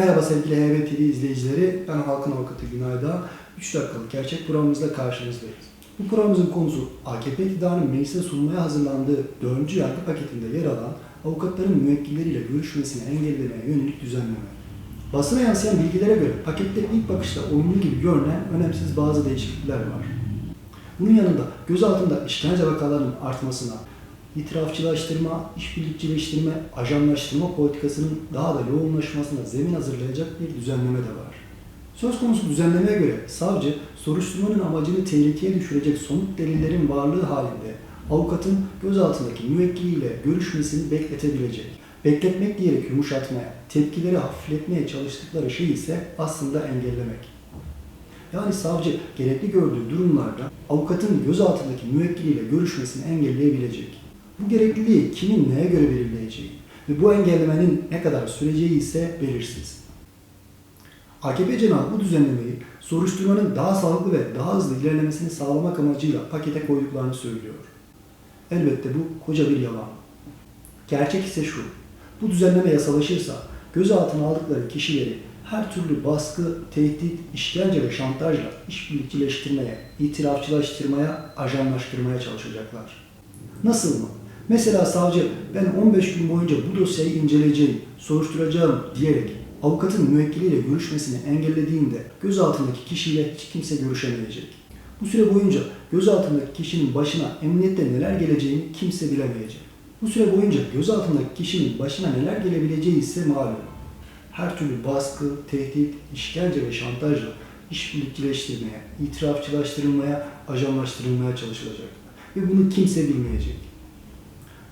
Merhaba sevgili HB TV izleyicileri. Ben Halkın Avukatı Günayda. 3 dakikalık gerçek programımızla karşınızdayız. Bu programımızın konusu AKP iktidarının meclise sunmaya hazırlandığı 4. yargı paketinde yer alan avukatların müvekkilleriyle görüşmesini engellemeye yönelik düzenleme. Basına yansıyan bilgilere göre pakette ilk bakışta olumlu gibi görünen önemsiz bazı değişiklikler var. Bunun yanında gözaltında işkence vakalarının artmasına, itirafçılaştırma, işbirlikçileştirme, ajanlaştırma politikasının daha da yoğunlaşmasına zemin hazırlayacak bir düzenleme de var. Söz konusu düzenlemeye göre savcı soruşturmanın amacını tehlikeye düşürecek somut delillerin varlığı halinde avukatın gözaltındaki müvekkiliyle görüşmesini bekletebilecek. Bekletmek diyerek yumuşatmaya, tepkileri hafifletmeye çalıştıkları şey ise aslında engellemek. Yani savcı gerekli gördüğü durumlarda avukatın gözaltındaki müvekkiliyle görüşmesini engelleyebilecek. Bu gerekliliği kimin neye göre belirleyeceği ve bu engellemenin ne kadar süreceği ise belirsiz. AKP cenahı bu düzenlemeyi soruşturmanın daha sağlıklı ve daha hızlı ilerlemesini sağlamak amacıyla pakete koyduklarını söylüyor. Elbette bu koca bir yalan. Gerçek ise şu, bu düzenleme yasalaşırsa gözaltına aldıkları kişileri her türlü baskı, tehdit, işkence ve şantajla işbirlikçileştirmeye, itirafçılaştırmaya, ajanlaştırmaya çalışacaklar. Nasıl mı? Mesela savcı ben 15 gün boyunca bu dosyayı inceleyeceğim, soruşturacağım diyerek avukatın müvekkiliyle görüşmesini engellediğinde gözaltındaki kişiyle hiç kimse görüşemeyecek. Bu süre boyunca gözaltındaki kişinin başına emniyette neler geleceğini kimse bilemeyecek. Bu süre boyunca gözaltındaki kişinin başına neler gelebileceği ise malum. Her türlü baskı, tehdit, işkence ve şantajla işbirlikçileştirmeye, itirafçılaştırılmaya, ajanlaştırılmaya çalışılacak. Ve bunu kimse bilmeyecek.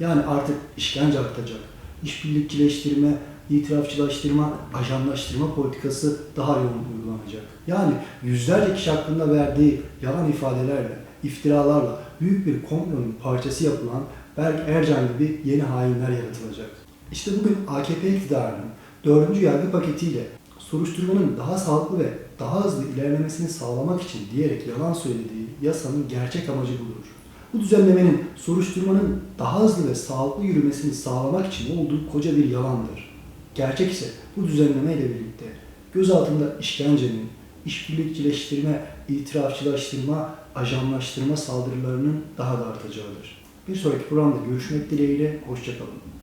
Yani artık işkence artacak. İşbirlikçileştirme, itirafçılaştırma, ajanlaştırma politikası daha yoğun uygulanacak. Yani yüzlerce kişi hakkında verdiği yalan ifadelerle, iftiralarla büyük bir komplonun parçası yapılan Berk Ercan gibi yeni hainler yaratılacak. İşte bugün AKP iktidarının dördüncü yargı paketiyle soruşturmanın daha sağlıklı ve daha hızlı ilerlemesini sağlamak için diyerek yalan söylediği yasanın gerçek amacı budur. Bu düzenlemenin soruşturmanın daha hızlı ve sağlıklı yürümesini sağlamak için olduğu koca bir yalandır. Gerçek ise bu düzenleme ile birlikte gözaltında işkencenin, işbirlikçileştirme, itirafçılaştırma, ajanlaştırma saldırılarının daha da artacağıdır. Bir sonraki programda görüşmek dileğiyle, hoşçakalın.